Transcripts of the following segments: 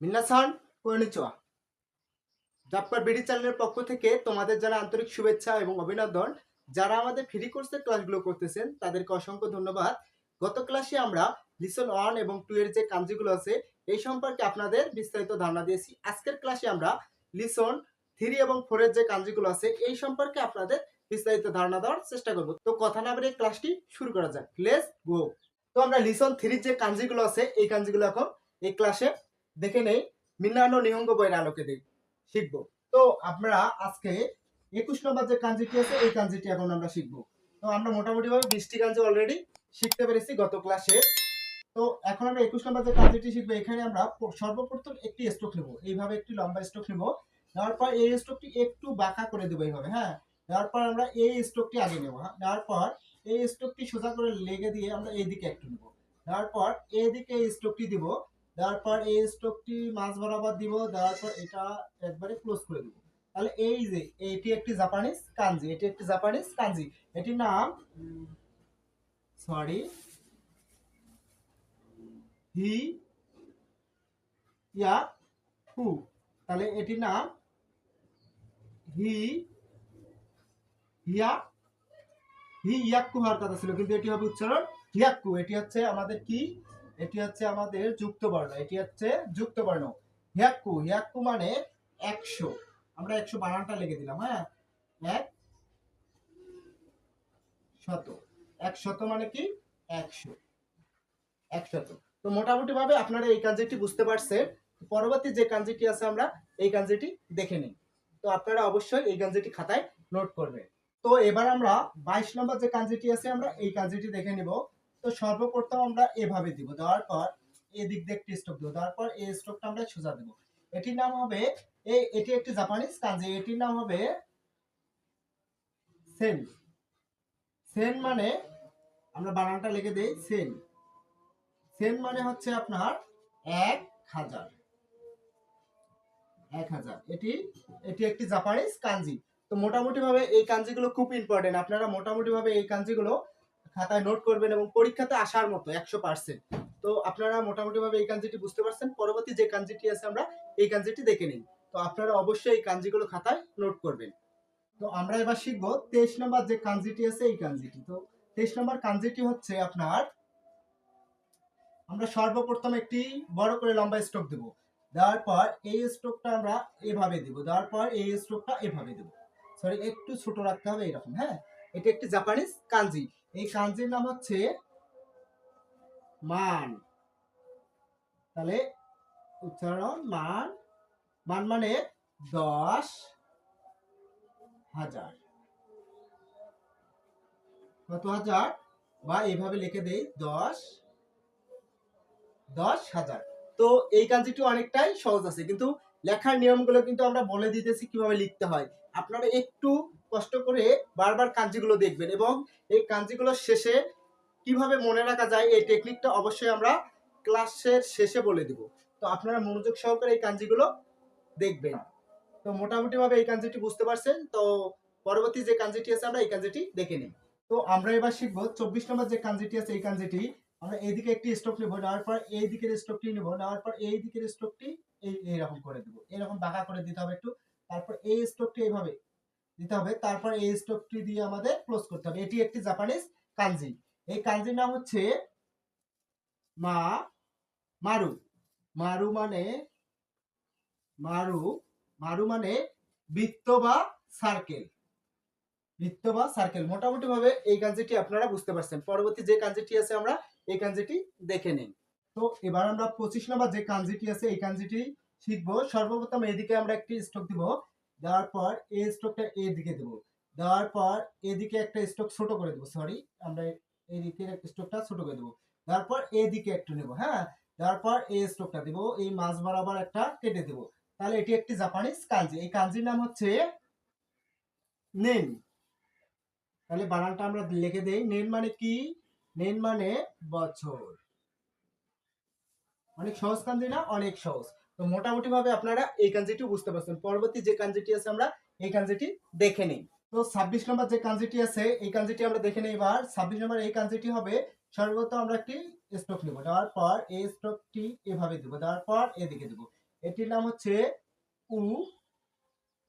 মিন্নাসান কর্নিচোয়া জাপ্পার BD চ্যানেলের পক্ষ থেকে তোমাদের যারা আন্তরিক শুভেচ্ছা এবং অভিনন্দন। যারা আমাদের ফ্রি কোর্সের ক্লাসগুলো করতেছেন, তাদেরকে অসংখ্য ধন্যবাদ। গত ক্লাসে আমরা লিসন ওয়ান এবং টু এর যে কাঞ্জিগুলো আছে, এই সম্পর্কে আপনাদের বিস্তারিত ধারণা দিয়েছি। আজকের ক্লাসে আমরা লিসন থ্রি এবং ফোরের যে কাঞ্জিগুলো আছে, এই সম্পর্কে আপনাদের বিস্তারিত ধারণা দেওয়ার চেষ্টা করব। তো কথা না বলে ক্লাসটি শুরু করা যাক। লেস গো তো আমরা লিসন থ্রির যে কাঞ্জিগুলো আছে, এই কাঞ্জিগুলো এখন এই ক্লাসে দেখে নেই মিনানো নিহঙ্গ বইয়ের আলোকে দেখ শিখব। তো আমরা আজকে একুশ নম্বর যে কাঞ্জিটি আছে, এই কাঞ্জিটি এখন আমরা শিখব। তো আমরা মোটামুটি ভাবে বিশটি কাঞ্জি অলরেডি শিখতে পেরেছি গত ক্লাসে তো এখন আমরা একুশ নম্বর যে কাঞ্জিটি শিখব, এখানে আমরা সর্বপ্রথম একটি স্ট্রোক নেব। এইভাবে একটি লম্বা স্ট্রোক নেব। নেওয়ার পর এই স্ট্রোকটি একটু বাঁকা করে দেবো এইভাবে হ্যাঁ? নেওয়ার পর আমরা এই স্ট্রোকটি আগে নেব হ্যাঁ? নেওয়ার পর এই স্ট্রোকটি সোজা করে লেগে দিয়ে আমরা এইদিকে একটু নেব। নেওয়ার পর এইদিকে এই স্ট্রোকটি দিব দেওয়ার পর এই স্ট্রোকটি মাঝ বরাবর দিব, দেওয়ার পর এটা একবারে ক্লোজ করে দিব। তাহলে এই যে, এটি একটি জাপানিজ কাঞ্জি এটি একটি জাপানিজ কাঞ্জি এটির নাম সরি হি ইয়া হু তাহলে এটির নাম হি হিয়া হি ইয়াক্কু হওয়ার কথা ছিল, কিন্তু এটি হবে উচ্চারণ হিয়াক্কু এটি হচ্ছে আমাদের কি? এটি হচ্ছে আমাদের যুক্ত বর্ণ এটি হচ্ছে যুক্ত বর্ণ হিয়াক্কু হিয়াক্কু মানে একশো। আমরা একশো বানানটা লিখে দিলাম হ্যাঁ? এক শত। এক শত মানে কি? একশো। এক শত। তো মোটামুটি ভাবে আপনারা এই কাঞ্জিটি বুঝতে পারছেন। পরবর্তী যে কাঞ্জিটি আছে আমরা এই কাঞ্জিটি দেখে নিই। তো আপনারা অবশ্যই এই কাঞ্জিটি খাতায় নোট করবেন। তো এবার আমরা বাইশ নম্বর যে কাঞ্জিটি আছে আমরা এই কাঞ্জিটি দেখে নিব। তো সর্বপ্রথম আমরা এভাবে দিব, দেওয়ার পর এদিক দিয়ে একটি স্ট্রোক দেবো, দেওয়ার পর এই স্ট্রোকটা আমরা সোজা দেবো। এটির নাম হবে এই এটি একটি জাপানিজ কাঞ্জি এটির নাম হবে সেন সেন মানে আমরা বানানটা লিখে দেই সেন সেন মানে হচ্ছে আপনার এক হাজার। এক হাজার। এটি এটি একটি জাপানিজ কাঞ্জি তো মোটামুটি ভাবে এই কাঞ্জিগুলো খুব ইম্পর্টেন্ট আপনারা মোটামুটি ভাবে এই কাঞ্জিগুলো খাতায় নোট করবেন এবং পরীক্ষাতে আসার মতো, একশো পার্সেন্ট তো আপনারা মোটামুটি ভাবে এই কাঞ্জিটি বুঝতে পারছেন। পরবর্তী যে কাঞ্জিটি আছে আমরা এই কাঞ্জিটি দেখে নিই। তো আপনারা অবশ্যই এই কাঞ্জিগুলো খাতায় নোট করবেন। তো আমরা এবার শিখব তেইশ নম্বর যে কাঞ্জিটি আছে এই কাঞ্জিটি। তো তেইশ নম্বর কাঞ্জিটি হচ্ছে আপনার, আমরা সর্বপ্রথম একটি বড় করে লম্বা স্ট্রোক দেব। দেওয়ার পর এই স্ট্রোকটা আমরা এভাবে দিব। দেওয়ার পর এই স্ট্রোকটা এভাবে দেব। সরি একটু ছোট রাখতে হবে এরকম হ্যাঁ? এটা একটি জাপানিজ কাঞ্জি। এই কাঞ্জির নাম হচ্ছে মান। তাহলে উচ্চারণ মান। মান মানে দশ হাজার। কত হাজার? বা এইভাবে লিখে দেই, দশ দশ হাজার। তো এই কাঞ্জিটি অনেকটাই সহজ আছে, কিন্তু লেখার নিয়মগুলো কিন্তু আমরা বলে দিতেছি কীভাবে লিখতে হয়। আপনারা একটু কষ্ট করে বারবার কাঞ্জিগুলো দেখবেন এবং এই কাঞ্জিগুলোর শেষে কীভাবে মনে রাখা যায় এই টেকনিকটা অবশ্যই আমরা ক্লাসের শেষে বলে দিব। তো আপনারা মনোযোগ সহকারে এই কাঞ্জিগুলো দেখবেন। তো মোটামুটি ভাবে এই কাঞ্জিটি বুঝতে পারছেন। তো পরবর্তী যে কাঞ্জিটি আছে আমরা এই কাঞ্জিটি দেখে নিই। তো আমরা এবার শিখব চব্বিশ নম্বর যে কাঞ্জিটি আছে এই কাঞ্জিটি। আমরা এইদিকে একটি স্ট্রোক নেব, নেওয়ার পর এই দিকের স্ট্রোকটি নেব, নেওয়ার পর এই দিকের স্ট্রোকটি এই, এইরকম করে দেবো। এরকম বাঁকা করে দিতে হবে একটু। তারপর এই স্ট্রোকটি এইভাবে দিতে হবে। তারপর এই স্ট্রোকটি দিয়ে আমাদের ক্লোজ করতে হবে। এটি একটি জাপানিজ কাঞ্জি এই কাঞ্জির নাম হচ্ছে মা, মারু। মারু মানে মারু মারু মানে বৃত্ত বা সার্কেল বৃত্ত বা সার্কেল মোটামুটি ভাবে এই কাঞ্জিটি আপনারা বুঝতে পারছেন। পরবর্তী যে কাঞ্জিটি আছে আমরা এই কাঞ্জিটি দেখে নিই। তো এবার আমরা পঁচিশ নম্বর যে কাঞ্জিটি আছে, এই কাঞ্জিটি শিখব। সর্বপ্রথম এদিকে আমরা একটি স্ট্রোক দিব। দেওয়ার পর এই স্ট্রোকটা এর দিকে দেব। দেওয়ার পর এদিকে একটা স্ট্রোক ছোট করে দেবো সরি আমরা এই দিকের স্ট্রোকটা ছোট করে দেবো। দেওয়ার পর এদিকে একটু নেব হ্যাঁ? দেওয়ার পর এই স্ট্রোকটা দেবো, এই মাঝ বরাবর একটা কেটে দেবো। তাহলে এটি একটি জাপানিজ কাঞ্জি এই কাঞ্জির নাম হচ্ছে নেন। তাহলে বানানটা আমরা লিখে দেই, নেন মানে কি? নেন মানে বছর। অনেক সহজ কাঞ্জি না? অনেক সহজ। তো মোটামুটি ভাবে আপনারা এই কাঞ্জিটি বুঝতে পারছেন। পরবর্তী যে কাঞ্জিটি আছে আমরা এই কাঞ্জিটি দেখে নিই। তো ছাব্বিশ নম্বর যে কাঞ্জিটি আছে, এই কাঞ্জিটি আমরা দেখে নিই এবার। ছাব্বিশ নম্বর এই কাঞ্জিটি হবে, সর্বপ্রথম আমরা একটি স্ট্রোক নেব। দেওয়ার পর এই স্ট্রোকটি এভাবে দেবো দেওয়ার পর এদিকে দেবো। এটির নাম হচ্ছে উ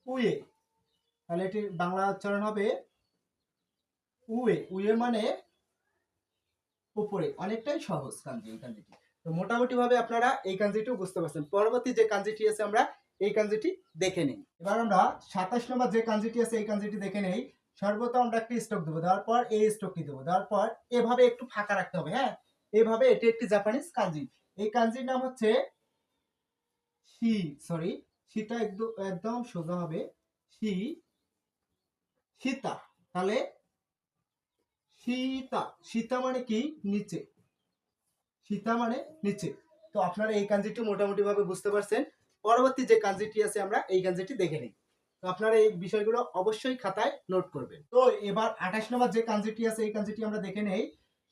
উয়ে তাহলে এটির বাংলা উচ্চারণ হবে উয়ে উয়ে মানে উপরে। অনেকটাই সহজ কাঞ্জি এই কাঞ্জিটি তো মোটামুটি ভাবে আপনারা এই কাঞ্জিটিও বুঝতে পারছেন। পরবর্তী যে কাঞ্জিটি আছে আমরা এই কাঞ্জিটি দেখে নিই। এবার আমরা সাতাশ নম্বর যে কাঞ্জিটি আছে এই কাঞ্জিটি দেখে নেই। সর্বপ্রথম আমরা একটি স্টক দেবো দেওয়ার পর এই স্টকটি দেবো দেওয়ার পর এভাবে একটু ফাঁকা রাখতে হবে হ্যাঁ? এভাবে এটি একটি জাপানিজ কাঞ্জি। এই কাঞ্জির নাম হচ্ছে শি সরি শীতা একদম একদম সোজা হবে শি, সীতা। তাহলে সীতা সীতা মানে কি? নিচে। সীতা মানে নিচে। তো আপনারা এই কাঞ্জিটি মোটামুটি ভাবে বুঝতে পারছেন। পরবর্তী যে কাঞ্জিটি আছে, আমরা এই কাঞ্জিটি দেখে নিই। তো আপনারা এই বিষয়গুলো অবশ্যই খাতায় নোট করবেন। তো এবার আঠাশ নম্বর যে কাঞ্জিটি আছে, এই কাঞ্জিটি আমরা দেখে নেই।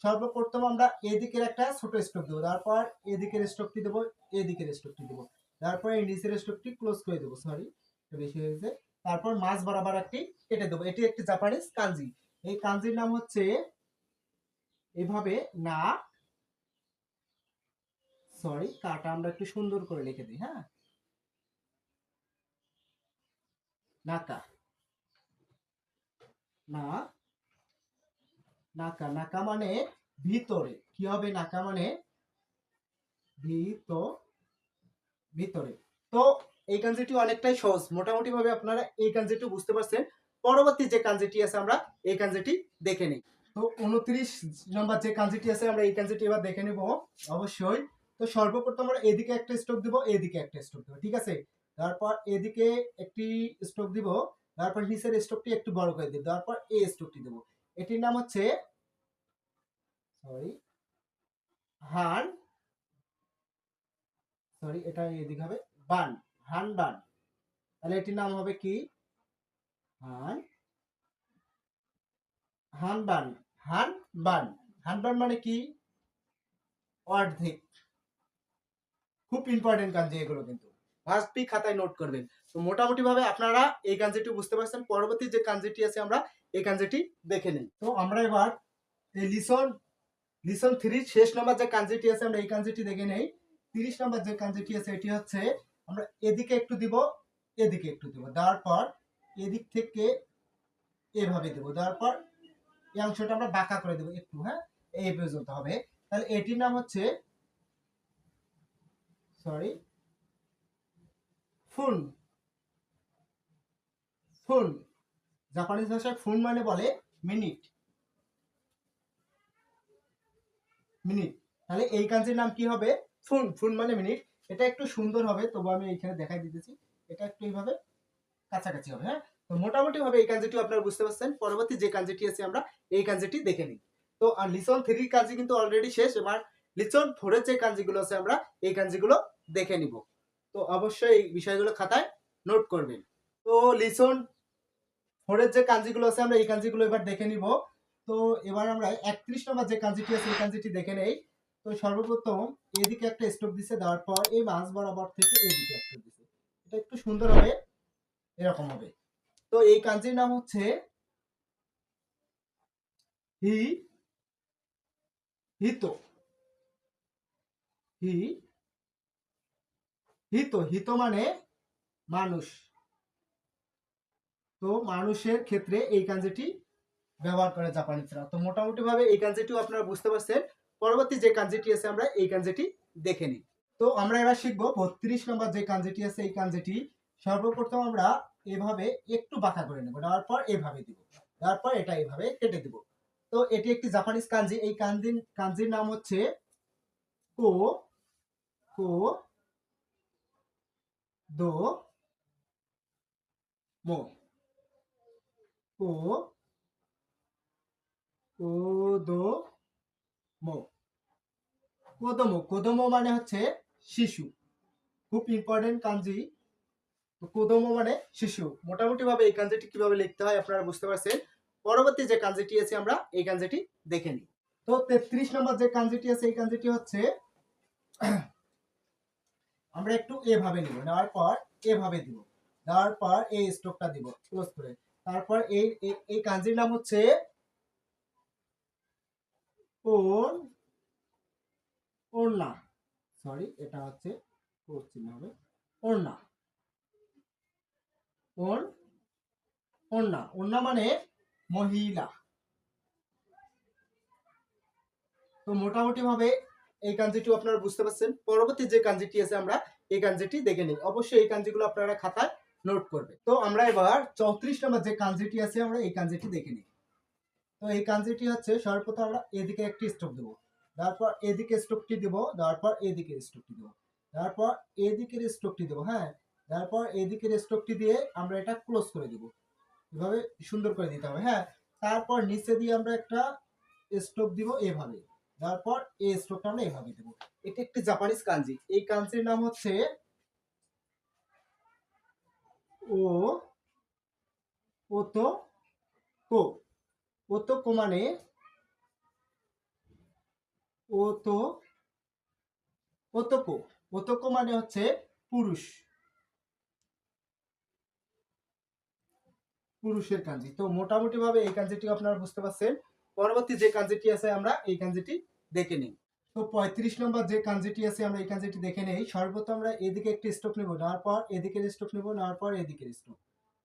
সর্বপ্রথম আমরা এদিকের একটা ছোট স্টক দেবো। তারপর এদিকের স্টকটি দেবো এদিকের স্টকটি দেবো। তারপর এই নিচের স্টকটি ক্লোজ করে দেবো সরি বেশি হয়েছে তারপর মাছ বরাবর একটি কেটে দেবো। এটি একটি জাপানিজ কাঞ্জি। এই কাঞ্জির নাম হচ্ছে, এভাবে না সরি কাটা আমরা একটু সুন্দর করে লিখে দিই হ্যাঁ? নাকা। না। নাকা নাকা মানে ভিতরে। কি হবে নাকা মানে? ভিত ভিতরে। তো এই কাঞ্জিটি অনেকটাই সহজ। মোটামুটি ভাবে আপনারা এই কাঞ্জিটি বুঝতে পারছেন। পরবর্তী যে কাঞ্জিটি আছে আমরা এই কাঞ্জিটি দেখে নিই। তো উনত্রিশ নম্বর যে কাঞ্জিটি আছে, আমরা এই কাঞ্জিটি এবার দেখে নেব। অবশ্যই তো সর্বপ্রথম আমরা এদিকে একটা স্ট্রোক দিব, এদিকে একটা স্ট্রোক দিব, ঠিক আছে? তারপর এদিকে একটি স্ট্রোক দিব, তারপর নিচের স্ট্রোকটি একটু বড় করে দিব, তারপর এই স্ট্রোকটি দেব। এটির নাম হচ্ছে সরি হান সরি এটা এদিকে হবে, বান, হান বান। তাহলে এটির নাম হবে কি? হান হান বান হান বান। হান বান মানে কি? অর্ধেক। খুব ইম্পর্টেন্ট কাঞ্জি এগুলো কিন্তু। ফার্স্ট পি খাতায় নোট করবেন। তো মোটামুটি ভাবে আপনারা এই কাঞ্জিটি বুঝতে পারছেন। পরবর্তী যে কাঞ্জিটি আছে আমরা এই কাঞ্জিটি দেখে নিই। তো আমরা এবার এই লিসন লিসন থ্রির শেষ নাম্বার যে কাঞ্জিটি আছে আমরা এই কাঞ্জিটি দেখে নেই। তিরিশ নাম্বার যে কাঞ্জিটি আছে এটি হচ্ছে, আমরা এদিকে একটু দিব, এদিকে একটু দিব। দেওয়ার পর এদিক থেকে এভাবে দেবো। দেওয়ার পর এই অংশটা আমরা বাঁকা করে দেবো একটু হ্যাঁ? এই পর্যন্ত হবে। তাহলে এটির নাম হচ্ছে সরি ফুন ফুন জাপানিজ ভাষায় ফুন মানে বলে মিনিট মিনিট তাহলে এই কাঞ্জির নাম কি হবে? ফুন ফুন মানে মিনিট এটা একটু সুন্দর হবে, তবু আমি এখানে দেখাই দিতেছি। এটা একটু এইভাবে কাছাকাছি হবে হ্যাঁ? তো মোটামুটি ভাবে এই কাঞ্জিটি আপনারা বুঝতে পারছেন। পরবর্তী যে কাঞ্জিটি আছে আমরা, এই কাঞ্জিটি দেখে নিই। তো আর লিসন থ্রির কাঞ্জি কিন্তু অলরেডি শেষ, এবার লিসন ফোরের যে কাঞ্জিগুলো আছে আমরা এই কাঞ্জিগুলো দেখে নিব। তো অবশ্যই এই বিষয়গুলো খাতায় নোট করবেন। তো লিসন ফোরের যে কাঞ্জিগুলো আছে আমরা এই কাঞ্জিগুলো এবার দেখে নিব। তো এবার আমরা একত্রিশ নম্বর যে কাঞ্জিটি আছে এই কাঞ্জিটি দেখে নেই। তো সর্বপ্রথম এদিকে একটা স্টোভ দিছে, দেওয়ার পর এই মাছ বরাবর থেকে এদিকে একটা দিছে। এটা একটু সুন্দর হবে, এরকম হবে। তো এই কাঞ্জির নাম হচ্ছে হি হিত। হি, হিত হিত মানে মানুষ। তো মানুষের ক্ষেত্রে এই কাঞ্জিটি ব্যবহার করে জাপানিজরা। তো মোটামুটি ভাবে এই কাঞ্জিটিও আপনারা বুঝতে পারছেন। পরবর্তী যে কাঞ্জিটি আছে, আমরা এই কাঞ্জিটি দেখে নিই। তো আমরা এবার শিখব বত্রিশ নম্বর যে কাঞ্জিটি আছে, এই কাঞ্জিটি সর্বপ্রথম আমরা এভাবে একটু বাঁকা করে নেব। নেওয়ার পর এভাবে দিব। তারপর এটা এভাবে কেটে দিব। তো এটি একটি জাপানিজ কাঞ্জি। এই কাঞ্জি কাঞ্জির নাম হচ্ছে কো কো দো মো কো কোদো মো কোদমো কোদমো মানে হচ্ছে শিশু খুব ইম্পর্টেন্ট কাঞ্জি কোদমো মানে শিশু মোটামুটি ভাবে এই কাঞ্জিটি কীভাবে লিখতে হয় আপনারা বুঝতে পারছেন। পরবর্তী যে কাঞ্জিটি আছে আমরা এই কাঞ্জিটি দেখে নিই। তো তেত্রিশ নম্বর যে কাঞ্জিটি আছে, এই কাঞ্জিটি হচ্ছে আমরা একটু এভাবে নিব, নেওয়ার পর এভাবে দিব দেওয়ার পর এই স্ট্রোকটা দিব ক্লোজ করে। তারপর এই, এই- কাঞ্জির নাম হচ্ছে ওর ওড়না। সরি এটা হচ্ছে কোর চিহ্ন হবে। ওড়না। ওর ওড়না। ওড়না মানে মহিলা। তো মোটামুটি ভাবে এই কাঞ্জিটি আপনারা বুঝতে পারছেন। পরবর্তী যে কাঞ্জিটি আছে, আমরা এই কাঞ্জিটি দেখে নিই। অবশ্যই এই কাঞ্জিগুলো আপনারা খাতায় নোট করবে। তো আমরা এবার চৌত্রিশ নম্বর যে কাঞ্জিটি আছে, আমরা এই কাঞ্জিটি দেখে নিই। তো এই কাঞ্জিটি হচ্ছে, সর্বপ্রথম আমরা এদিকে একটি স্ট্রোক দেবো। তারপর এদিকে স্ট্রোকটি দেবো, তারপর এদিকে স্ট্রোকটি দেবো। তারপর এদিকের স্ট্রোকটি দেবো হ্যাঁ? তারপর এদিকের স্ট্রোকটি দিয়ে আমরা এটা ক্লোজ করে দেবো। এভাবে সুন্দর করে দিতে হবে হ্যাঁ? তারপর নিচে দিয়ে আমরা একটা স্ট্রোক দিব এভাবে। তারপর এই স্ট্রোকটা আমরা এভাবে দেবো। এটা একটি জাপানিজ কাঞ্জি এই কাঞ্জির নাম হচ্ছে ও, ওতো, কো। ওতো কো মানে ওতো ওতকো ওতকো মানে হচ্ছে পুরুষ। পুরুষের কাঞ্জি তো মোটামুটি ভাবে এই কাঞ্জিটি আপনারা বুঝতে পারছেন। পরবর্তী যে কাঞ্জিটি আছে আমরা এই কাঞ্জিটি দেখে নিই। তো পঁয়ত্রিশ নম্বর যে কাঞ্জিটি আছে আমরা এই কাঞ্জিটি দেখে নেই। সর্বত আমরা এদিকে একটি স্টোক নেব, নেওয়ার পর এদিকের স্টোক নেব, নেওয়ার পর এদিকের স্টোক।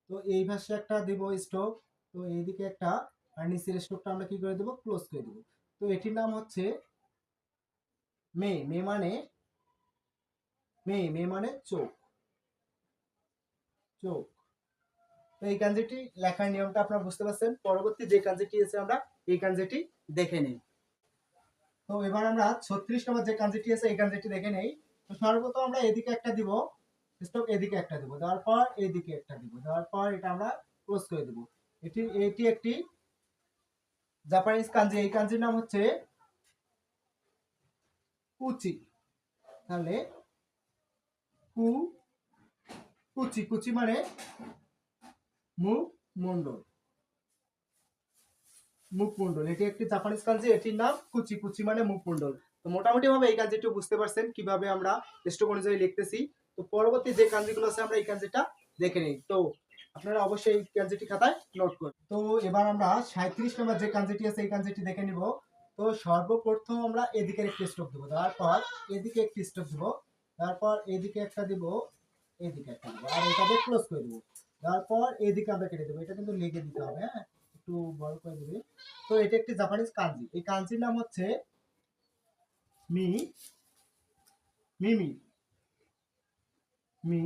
তো এই ভাষে একটা দেব স্টোক, তো এইদিকে একটা আর নিচের স্টোকটা আমরা কি করে দেবো? ক্লোজ করে দেবো। তো এটির নাম হচ্ছে মে মে মানে মে মে মানে চোখ। চোখ। তো এই কাঞ্জিটি লেখার নিয়মটা আপনারা বুঝতে পারছেন। পরবর্তী যে কাঞ্জিটি আছে আমরা এই কাঞ্জিটি দেখে নেই। তো এবার আমরা ছত্রিশ নম্বর যে কাঞ্জিটি আছে, এই কাঞ্জিটি দেখে নেই। তো সর্বপ্রথম আমরা এদিকে একটা দিব। স্টক এদিকে একটা দিব। দেওয়ার পর এদিকে একটা দিব। দেওয়ার পর এটা আমরা ক্লোজ করে দেব। এটি এটি একটি জাপানিজ কাঞ্জি এই কাঞ্জির নাম হচ্ছে কুচি। তাহলে কু, কুচি। কুচি মানে মুখ মন্ডল। মুখমন্ডল এটি একটি জাপানিজ কাঞ্জি এটির নাম কুচি। কুচি মানে মুখমন্ডল তো মোটামুটি ভাবে এই কাঞ্জিটি বুঝতে পারছেন কীভাবে আমরা স্ট্রোক অনুযায়ী লিখতেছি। তো পরবর্তী যে কাঞ্জিগুলো আছে, আমরা এই কাঞ্জিটা দেখে নিই। তো আপনারা অবশ্যই এই কাঞ্জিটি খাতায় নোট করুন। তো এবার আমরা সাঁত্রিশ নম্বর যে কাঞ্জিটি আছে, এই কাঞ্জিটি দেখে নিব। তো সর্বপ্রথম আমরা এদিকে একটি স্ট্রোক দেবো। তারপর এদিকে একটি স্ট্রোক দেবো। তারপর এদিকে একটা দিব, এদিকে একটা দিব। আর এটাকে ক্লোজ করে দেবো। তারপর এদিকে আমরা কেটে দেবো। এটা কিন্তু লেগে দিতে হবে হ্যাঁ? একটু বড় করে দেবে। তো এটা একটি জাপানিজ কাঞ্জি। এই কাঞ্জির নাম হচ্ছে মি, মিমি। মি,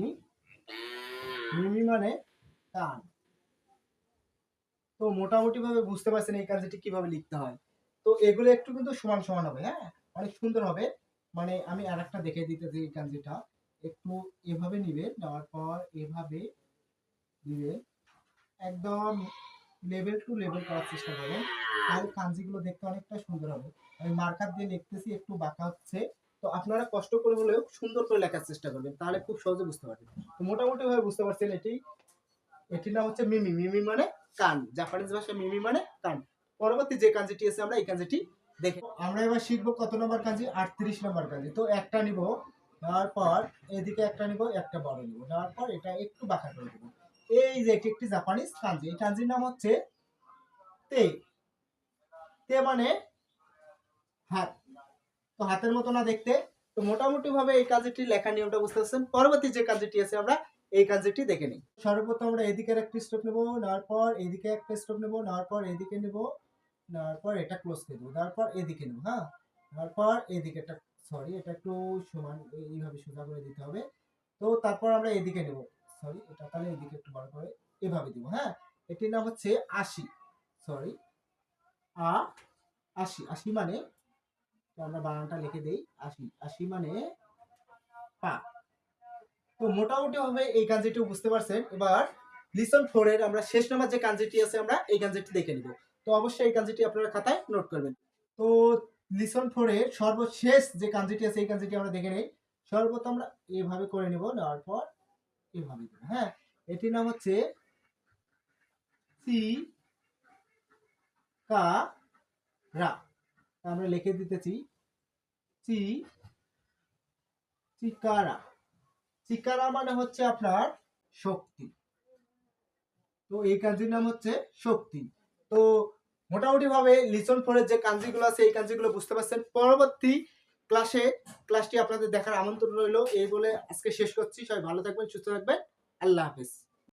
মিমি মানে কান। তো মোটামুটি ভাবে বুঝতে পারছেন এই কীভাবে লিখতে হয়। তো এগুলো একটু কিন্তু সমান সমান হবে হ্যাঁ? অনেক সুন্দর হবে। মানে আমি আর একটা দেখে দিতেছি এই কাঞ্জিটা। একটু এভাবে নিবে নেওয়ার পর এভাবে দিবে একদম লেভেল টু লেভেল করার চেষ্টা করবেন তাহলে কাঞ্জিগুলো দেখতে অনেকটা সুন্দর হবে। আমি মার্কার দিয়ে লিখতেছি, একটু বাঁকা হচ্ছে। তো আপনারা কষ্ট করে হলেও সুন্দর করে লেখার চেষ্টা করবেন, তাহলে খুব সহজে বুঝতে পারবেন। তো মোটামুটি ভাবে বুঝতে পারছেন এটি? এটির নাম হচ্ছে মিমি। মিমি মানে কান। জাপানিজ ভাষায় মিমি মানে কান। পরবর্তী যে কাঞ্জিটি আছে, আমরা এই কাঞ্জিটি দেখে আমরা এবার শিখব কত নম্বর কাঞ্জি? আটত্রিশ নম্বর কাঞ্জি। তো একটা নিব তারপর এদিকে একটা নিব, একটা বড় নিব। তারপর এটা একটু বাঁকা করে দেবো। এই যে এটি একটি জাপানিজ কাঞ্জি এই কাঞ্জির নাম হচ্ছে তে। তে মানে হাত। তো হাতের মতো না দেখতে। তো মোটামুটি ভাবে এই কাজটি লেখার নিয়মটা বুঝতে পারছেন। পরবর্তী যে কাজটি আছে, আমরা এই কাজটি দেখে নিই। সর্বপ্রথম আমরা এদিকের একটা স্টপ নেব, নেওয়ার পর এদিকে একটা স্টপ নেব, নেওয়ার পর এদিকে নেব, নেওয়ার পর এটা ক্লোজ করে দেবো তারপর এদিকে নেব হ্যাঁ? নেওয়ার পর এদিকে একটা সরি এটা একটু সমান, এইভাবে সোজা করে দিতে হবে। তো তারপর আমরা এদিকে নেব। সরি এটা তাহলে এদিকে একটু বড় করে এভাবে দিব হ্যাঁ? এটির নাম হচ্ছে আশি। সরি আ, আশি। আশি মানে আমরা বানানটা লিখে দেই, আশি। আশি মানে পা। তো মোটামুটি ভাবে এই কাঞ্জিটি বুঝতে পারছেন। এবার লিসন ফোর এর আমরা শেষ নাম্বার যে কাঞ্জিটি আছে, আমরা এই কাঞ্জিটি দেখে নিব। তো অবশ্যই এই কাঞ্জিটি আপনারা খাতায় নোট করবেন। তো লিসন ফোর এর সর্বশেষ যে কাঞ্জিটি আছে, এই কাঞ্জিটি আমরা দেখে নেই। সর্বপ্রথম আমরা এভাবে করে নিব, নেওয়ার পর এভাবে দেব হ্যাঁ এটির নাম হচ্ছে সি কা রা। আমরা লিখে দিতেছি চি চিকারা। চিকারা মানে হচ্ছে আপনার শক্তি। তো এই কাঞ্জির নাম হচ্ছে শক্তি। তো মোটামুটি ভাবে লিসন ফোরের যে কাঞ্জিগুলো আছে, এই কাঞ্জিগুলো বুঝতে পারছেন। পরবর্তী ক্লাসে ক্লাসটি আপনাদের দেখার আমন্ত্রণ রইল। এই বলে আজকে শেষ করছি। সবাই ভালো থাকবেন, সুস্থ থাকবেন। আল্লাহ হাফেজ।